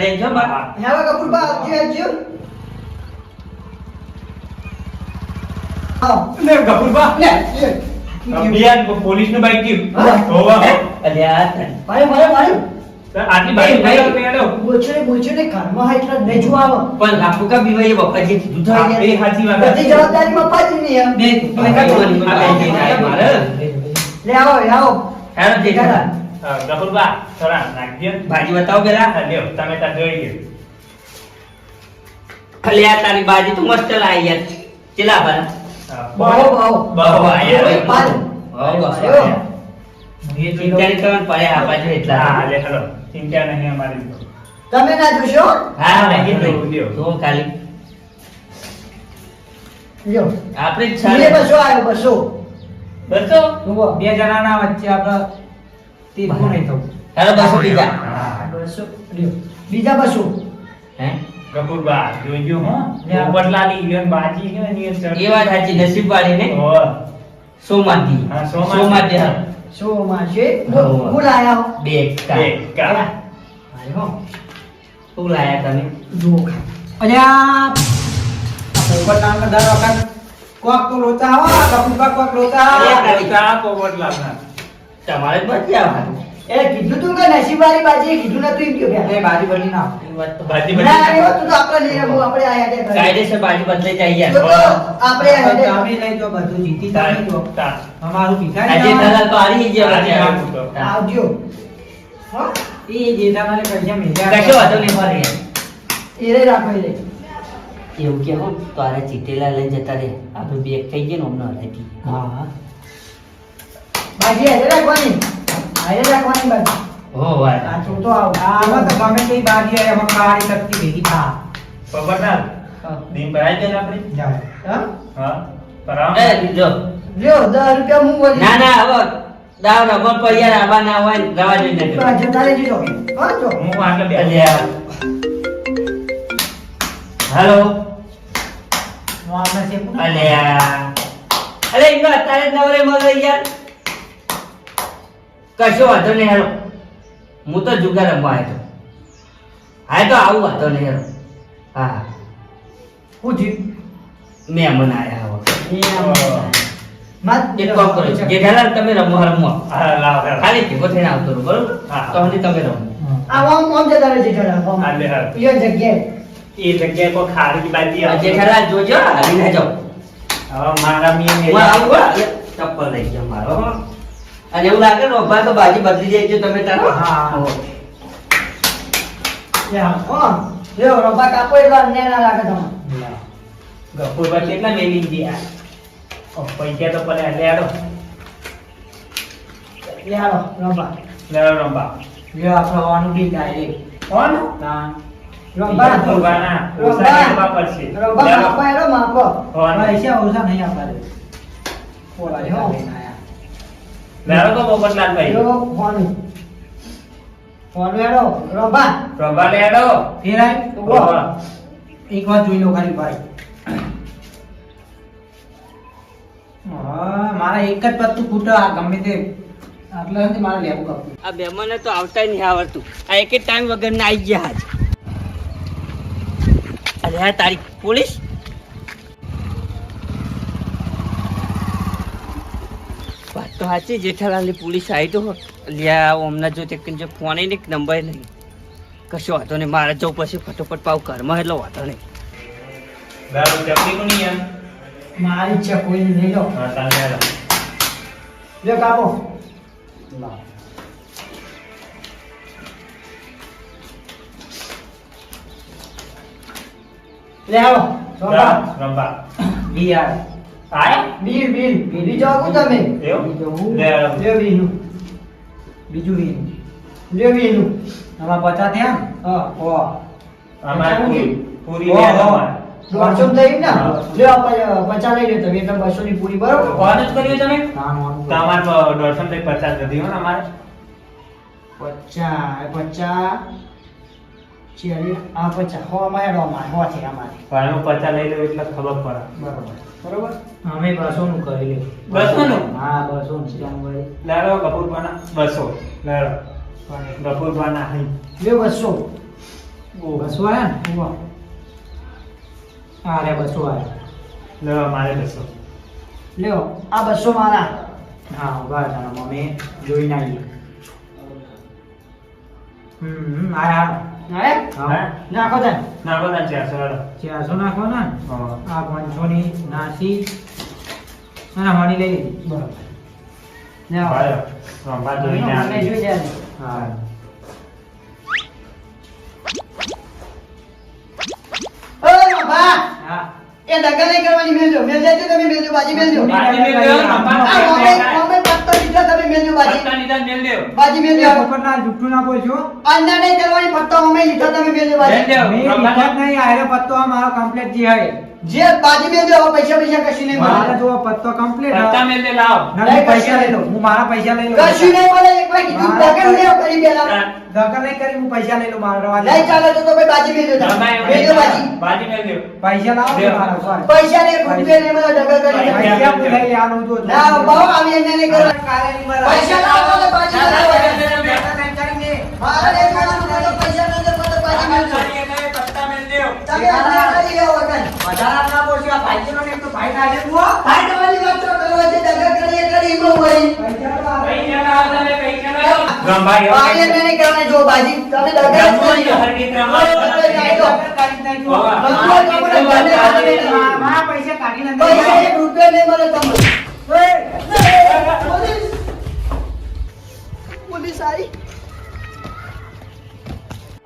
દેજો બા હેલો કપૂરબા આવજો આવજો આવો લે ગફુરબા લે લે બિયાન પોલીસનું બાઈક ગયું? હોવા અલ્યા તને. મારે મારે મારે આટલી બાઈક ભાઈ, ભાઈ પેલો બોલશો ને બોલશો ને ઘરમાં હોય ને જો આવો પણ લાખો કા બીવાઈ બપ્પાજી કીધું તો હા, એ સાચી વાત બધી જવાબદારી મફાજી ની એમ ને મને આ બે મારે લે આવો આવો હેલો જેઠાલાલ હા, ગફુરબા થોડા નાખજો ભાજી બતાવો પેલા લ્યો ટમેટા જોઈ ગયો અલ્યા તારી ભાજી તો મસ્ત લાઈ યાર ચેલા ભલા બહુ બહુ બહુ આયા. પાલ. બહુ આવ્યો. ચિંતા કરવાનું પડે આ બાજુ એટલા હા લે હેલો ચિંતા નહીં અમારી તમે ના જોશો હા નહીં લ્યો, લ્યો. તો ખાલી લ્યો આપણે જ એ ચાલે બસો આવ્યો બસો બસો. બે જણાના વચ્ચે આપણે તીરખું નહીં થવું હેલો બસો બીજા હા. બસો લ્યો બીજા બસો હે હો લ્યો. ઈયન બાજી છે ને એ એ વાત સાચી નસીબ વાળી ને હો. સોમાતી હા, સોમાતી સોમાતી હા. સો માં છે હા. હું લાયા બે કા બે કા. આયો શું તમે જો આ પોપટલાલને દર વખત કોક તો લોચા આવો કપૂરબા કોક લોચા અરે, આવો. તારી કા પોપટલાલના. તમારે જ બચી આવવાનું એ કીધું તું કે નસીબવાળી બાજી કીધું નતું એમ કહ્યું કે. બાજી બની ના બાજી વાત ના આવ્યો તું તો આપણે નહીં રમવું આપણે આયા ત્યાં ઘરે. કાયદેસર બાજી બદલાઈ જાય તો યાર આપણે આયા તમે ત્યાં. લઈ તો બધું જીતી તમે જો તા. અમારું ભીખાઈ આજે તો આરી ગયા આજે. આવજો હો? એ જેઠાલાલે પૈસા મેલ્યા કશો વાતો નહીં મારે. એ રે રાખો લે. એવું કે હું તારે ચીટેલા લઈ જતા રે આપણે બે થઈ ગઈ ને હમણાં હા બાજી હારે રાખવાની? હારે રાખવાની બાજી. હો ભાઈ આ તો તો આવ. તો ગમે તે બાજી આવે એમાં કાળી શક્તિ ભેગી થા પોપટલાલ, દિન ભરાઈ જાય આપણે? જાય હા? હા? ભરાવો એ લ્યો દસ રૂપિયા હું બોલી ના ના હવે દાવ ના પર યાર આવા ના હોય રવા નથી જતા રહેજો હા જો હું આટલે બે અલ્યા. હાલો. હું આમને શેકું? અરે અલ્યા. અલે ઈનો અત્યારે નવરે મળે યાર. કશો વાંધો નહીં હેરો હું તો જુગાર રમવા આવ્યો હા તો આવું વાંધો નહીં હેરો હા હું. જી મહેમાન આયા હવે એ આમ. માત એક કામ કરો જેઠાલાલ તમે રમો રમો. હા, લાવ, લાવ. ખાલી ભેગો થઈને આવતો રહો બરોબર? તો હજી તમે રમો. આવો આમ જતા રહેજો જરા હા, લે, હા. એ જગ્યાએ. એ જગ્યાએ કોઈ ખારી બાજી આ જેઠાલાલ જોજો હાલી ના જાઓ. હવે મારા મિયે મેં- આવું ચપ્પલ લઈ જાવ મારો. હો. અને એવું લાગે ને ઊભા તો બાજી બદલી જાય છે તમે તારો હા. લ્યો, હા. કાપો એટલે અન્યાય ના લાગે તમને. ગફુરબા કેટલા મેલી ગયા પૈસા તો પડે લે. લે. લે. લ્યો બી ડાયરેક્ટ કોણ? ઓછા. પડશે. માપો? પૈસા નહીં બોલાય, હો. લઈને આયા. લે હાલો તો પોપટલાલભાઈ. લ્યો, ફોન. ફોન હેડો, રબા. રંબા લે હાલો. ફેરાય રંબા. એક વાર જોઈ લો ખાલી ભાઈ મારા એક જ પત્તું ફૂટો આ ગમે તે આટલા નથી મારે લેવું કપડું આ મહેમાને તો આવતા નહીં આવડતું આ એક ટાઈમ વગર ના આવી ગયા આજ અરે આ તારી પોલીસ તો સાચી જેઠાલાલની પોલીસ આવી તો લ્યા હમણાં જો તે જો ફોન ને નંબર નહીં કશો વાંધો નહીં મારે જવું પછી ફટોફટ પાવ ઘરમાં એટલો વાંધો નહીં દારૂ ચપટી કોની એમ? મારી ઈચ્છા કોઈ નહીં લો હા, તાન લે. લ્યો લે આવો રબા. રંબા. બી યાર વીર વીર બીજો આપું તમે. એવું? લે હાલો. બીજું બી લે બીનું આમાં પચાસ થયા? હા ઓ આમાં પૂરી- પૂરી લે. દોઢસો થઈ ને. પચાસ લઈ લ્યો તમે બસો ની પૂરી બરોબર? કોણ જ કર્યું તમે? નાનું તો અમારે તો દોઢસો ને પચાસ નથી હો અમારે. પચાસ પચાસ. ચાલી આ પચા હો અમારે હેડો અમારે હો છે અમારે પણ હું પચા લઈ લઉં એટલે ખબર પડે. બરોબર. બરોબર? અમે બસો નું કરી લે બસોનું? હા બસો નું વળી લાડો કપૂરપાના બસો. લાડો પણ કપૂરપાના અહીં. બસો. બસો બસો આયા ને? હા રે બસો આયા. લો મારે બસો. લ્યો આ બસો મારા. હા ઊભા હતા મમ્મી. જોઈને આવીએ. હમ હમ આયા. નાખો તને નાખો ના ચારસો વાળો ચારસો નાખવાના ને? હા આ પાંચસો ની નાસી અને મણી લઈ લીધી બરાબર લ્યો ભાઈ રંભા જોઈને મને આવી. જોઈ જાય હા ઓય બાબા હા એ દગા નહીં કરવાની મેલજો મેલ જાય તમે મેલજો બાજી મેલજો લીધો તમે મેલજો બાજી. પત્તા લીધા મેલ દેવ. બાજી મેલજો પોપટના જુઠ્ઠું ના બોલજો અંદર નહીં કરવાની પત્તો અમે લીધો તમે મેલજો મેલ બાજી. દેવ. મેં રંભા લીધા નહીં આયરો પત્તો આ મારો કમ્પ્લીટ જે હે જે બાજી મેલજો હવે પૈસા પૈસા કશી નહીં મળે. મારા જો પત્તો કમ્પ્લીટ પત્તા મેં લે લાવ. ના પૈસા લઈ લો હું મારા પૈસા લઈ લો કશી નહીં મળે એક વાર કીધું મારા દગા નહીં કરી બેલા. દગા નહીં કરી હું પૈસા લઈ લો મારા દે. નહીં ચાલે તો તો ભાઈ બાજી મેલજો તમે. રંભા એમ બાજી. બાજી મેં દેવ. પૈસા લાવ મારા. પૈસા ને રૂપિયા નહીં મળે દગા કરી પૈસા હું લઈ આવું તો ના બહુ આવી એને નહીં કરો કાલે ની મારા પૈસા લાવ તો બાજી ના, મારા. ના, ના, ના. પૈસા નહીં દે તો બાજી મેલ દેવ. તમે આ કરી વગર. વધારા ના બોલશો. આ ને તો ભાઈ ના ભાઈ તમારી વાત તો કરો છે દગા કરી હોય.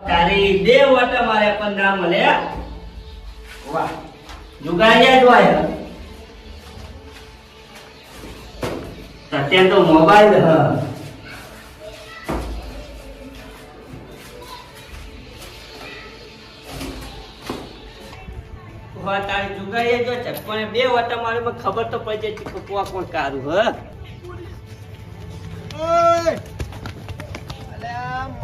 તારી બે વટા મારે પંદર ના મળે વાહ. જુગારિયા જ હોય અત્યારે તો મોબાઈલ હ. તારી ખબર તો પડી જાય કોણ કોણ કારું, હ.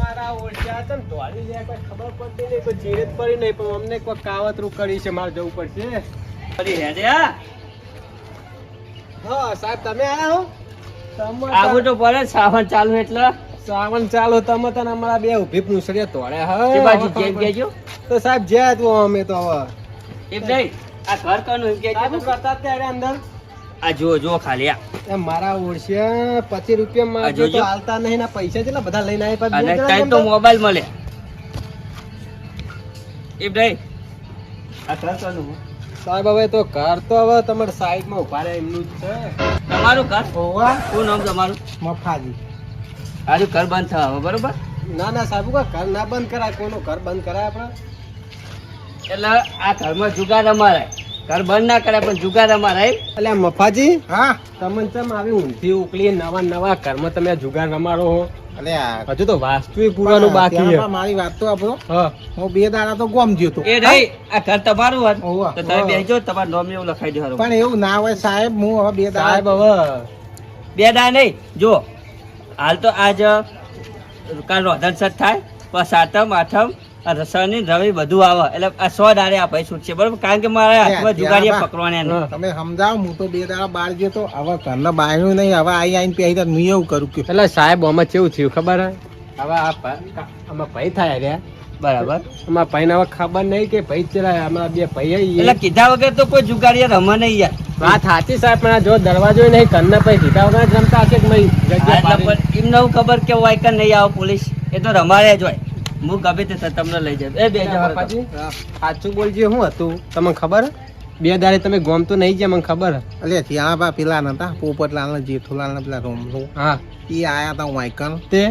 મારા ઓળખ્યા હતા ને દોડી લે કોઈ ખબર પડતી નહીં કોઈ જીરે પડી નહીં પણ અમને કોઈ કાવતરું કરી છે મારે જવું પડશે. ફરી હેડે હા? હા સાહેબ તમે આયા હો? આવું તો પડે સાવન ચાલુ એટલે. શ્રાવણ ચાલો તમે તને અમારા બે ઊભી પૂછડ્યા તોડે હા? બાજુ જેમ ખબર તો સાહેબ જ્યાં તું અમે તો હવે. એમ નહીં આ ઘર કનું એમ અંદર. આ જો જો ખાલી આ. મારા ઓળખ્યા પચીસ રૂપિયા માં તો હાલતા નહીં ના પૈસા કેટલા બધા લઈને આવ્યા અને તઈ તો મોબાઈલ મળે. નહીં આ ઘર સાહેબ હવે તો ઘર તો હવે તમારે સાઈડમાં ઊભા રહે એમનું જ છે. તમારું ઘર હોવા. શું નામ તમારું? મફાજી. આજુ ઘર બંધ થવા હવે બરોબર? ના ના સાહેબ ઘર ના બંધ કરાય કોનું ઘર બંધ કરાય આપણે? એટલે આ ઘરમાં જુગાર અમારે. ઘર બંધ ના કરે પણ જુગાર અમારે એટલે મફાજી હા. તમને ચમ આવી ઊંધી ઉકલી નવા નવા ઘરમાં તમે જુગાર રમાડો હો? હજુ તો વાસ્તુ પૂરવાનું બાકી છે. મારી વાત તો આપણો હું. બે દાડા તો ગોમ ગયો તો. એ નહીં આ ઘર તમારું હોત. તો તમે બેસજો તમારું નામ એવું લખાઈ દો. પણ એવું ના હોય સાહેબ હું હવે બે સાહેબ હવે. બે દાડા નહીં. જો હાલ તો આજ કાલ રોધન સત થાય પછી સાતમ આઠમ આ શનિ રવિ બધું આવે. એટલે આ સો દાડે આ ભાઈ છૂટશે. બરોબર? કારણ કે મારે હાથમાં જુગાડીએ પકડવાના. તમે સમજાવો હું તો બે દાડા બહાર ગયો તો. હવે ઘરના બાયું નહીં હવે આઈ આઈને પહેરી તો હું એવું કરું કે એટલે સાહેબ આમાં કેવું થયું ખબર? હે? હવે આ આમાં ભાઈ થાય રહ્યા બરાબર. આમાં ભાઈને હવે ખબર નહીં કે ભાઈ ચલાય અમારા બે ભાઈ એટલે કીધા વગર તો કોઈ જુગાડીએ રમે નહીં યાર. વાત સાચી સાહેબ પણ જો દરવાજો નહીં ઘરના ભાઈ કીધા વગર જ રમતા હશે કે નહીં? એમને ખબર કે હોય કે નહીં આવે પોલીસ. એ તો રમાડે જ હોય. હું ગમે તે તમને લઈ જાય. એ બે સાચું બોલજે શું હતું? તમને ખબર? બે દાડે તમે ગોમ તો નહીં ગયા મને ખબર. અલે ત્યાં બા પેલા નતા પોપટલાલ ને જેઠુલાલ ને પેલા રોમલો હા. એ આયા તા વાયકન તે?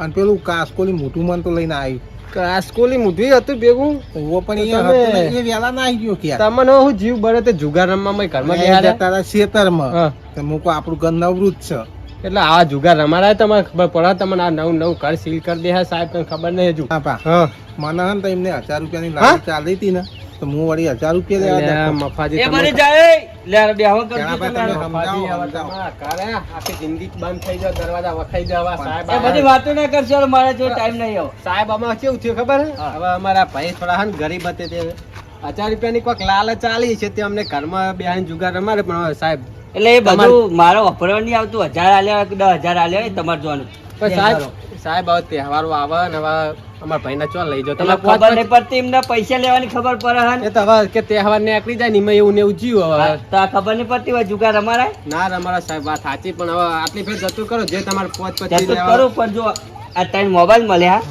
અને પેલું કાસકોલી મોટું મન તો લઈને આવ્યું કાસકોલી મુઠી હતું ભેગું? ઓ પણ એ હતું એ વેલા ના આવી ગયો કે તમને હું જીવ બળે તે જુગાર રમવામાં ઘરમાં જતા હતા ખેતરમાં તો મૂકો આપણું ઘર નવરું જ છે. એટલે આ જુગાર રમાડાય તમને ખબર પડે. તમને આ નવું નવું ઘર સીલ કરી દે સાહેબ તમને ખબર નહીં હજુ. હા હા. મને હે ને એમને હજાર રૂપિયાની? લાલચ ચાલી હતી ને તો હું વળી હજાર રૂપિયા લેવા મફાજી બની જાય લે બે હવે કરજો તમે. તમે સમજાવો, તમારા આખી જિંદગી બંધ થઈ જાય દરવાજા વખાઈ જાય સાહેબ એ બધી વાતો ના કરશો મારે જો ટાઈમ નહીં આવો. સાહેબ આમાં કેવું થયું ખબર હે? હવે અમારા ભાઈ થોડા હે ગરીબ હતે તે. હજાર રૂપિયાની કોઈક લાલચ ચાલી છે તે અમને ઘરમાં બે જુગાર રમાડે પણ સાહેબ એટલે એ બધું મારો વાપરવા નહીં આવતું હજાર આલ્યા કે દસ હજાર આલ્યા હોય તમારે જોવાનું. સાહેબ સાહેબ હવે તહેવારો આવે ને હવે અમારા ભાઈને ચો લઈ જાઓ. તમે ખબર નહીં પડતી એમને પૈસા લેવાની ખબર પડે હે એ તો હવે કે તહેવાર નીકળી જાય ને એમાં એવું ને એવું જીવ હવે. તો આ ખબર નહીં પડતી હોય જુગાર અમારા? ના અમારા સાહેબ વાત સાચી પણ હવે આટલી ફેર જતું કરો જે તમારે પોચ પચીસ જતું કરું પણ જો આ ત્રણ મોબાઈલ મળ્યા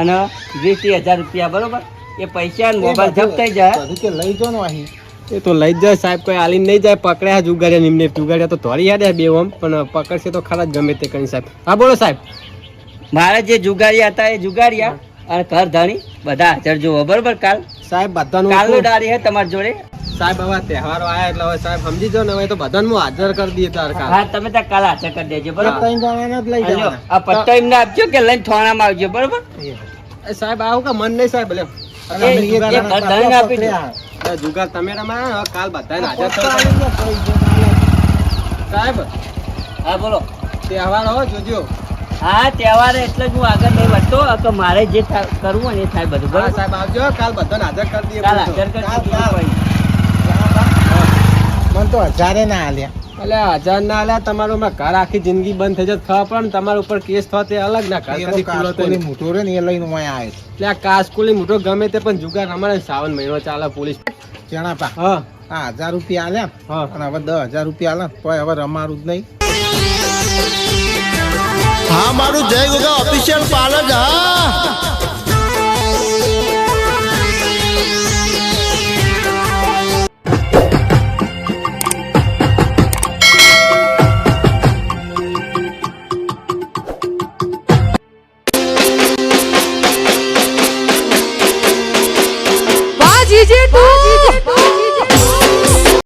અને વીસ ત્રીસ હજાર રૂપિયા બરોબર? એ પૈસા મોબાઈલ જપ્ત થઈ જાય એ તો લઈ જાય સાહેબ કોઈ આલીને નહીં જાય પકડ્યા જુગાડ્યા નિમને જુગાડ્યા તો ધોરી યાદ બે ઓમ પણ પકડશે તો ખરા જ ગમે તે કરી સાહેબ. હા બોલો સાહેબ. મારે જે જુગાડ્યા હતા એ જુગાડ્યા અને ઘર ધણી બધા હાજર જુઓ બરોબર કાલ? સાહેબ બધાનું કાલનો ડારી હે તમારી જોડે? સાહેબ હવે તહેવારો આવ્યા એટલે હવે સાહેબ સમજી જાવ ને હવે તો બધાને હું હાજર કરી દઈએ તાર કાલ. હા તમે ત્યાં કાલ હાજર કરી દેજો બરોબર? લઈ જાવ આ પટ્ટો એમને આપજો કે લઈને થોણામાં આવજો બરોબર? સાહેબ આવું કે મન નહીં સાહેબ લે જુગાર તમે રમાયા કાલ બધાને હાજર સાહેબ હા બોલો. તહેવાર હો જોજો. હા તહેવાર એટલે જ હું આગળ નહીં વધતો કે મારે જે કરવું હોય ને એ થાય બધું બરાબર? સાહેબ આવજો કાલ બધાને હાજર કરી દઈએ કાલ હાજર કરી નહીં. મને તો હજારે ના હાલ્યા અલે હજાર ના આલ્યા તમારો ઘર આખી જિંદગી બંધ થઈ જત ખબર પણ તમારા ઉપર કેસ થવા તે અલગ ના ઘર કદી ખુલ્લો તો મોટો રે ને એ લઈને હું આવે એટલે આ કાસકુલી મોટો ગમે તે પણ જુગાર અમારે સાવન મહિનો ચાલે પોલીસ. ચણા પા હા. આ હજાર રૂપિયા આલ્યા હા. અને હવે દસ હજાર રૂપિયા આલે તો હવે રમારું જ નહીં. હા મારું જય ગોગા ઓફિશિયલ પાર્લર હા.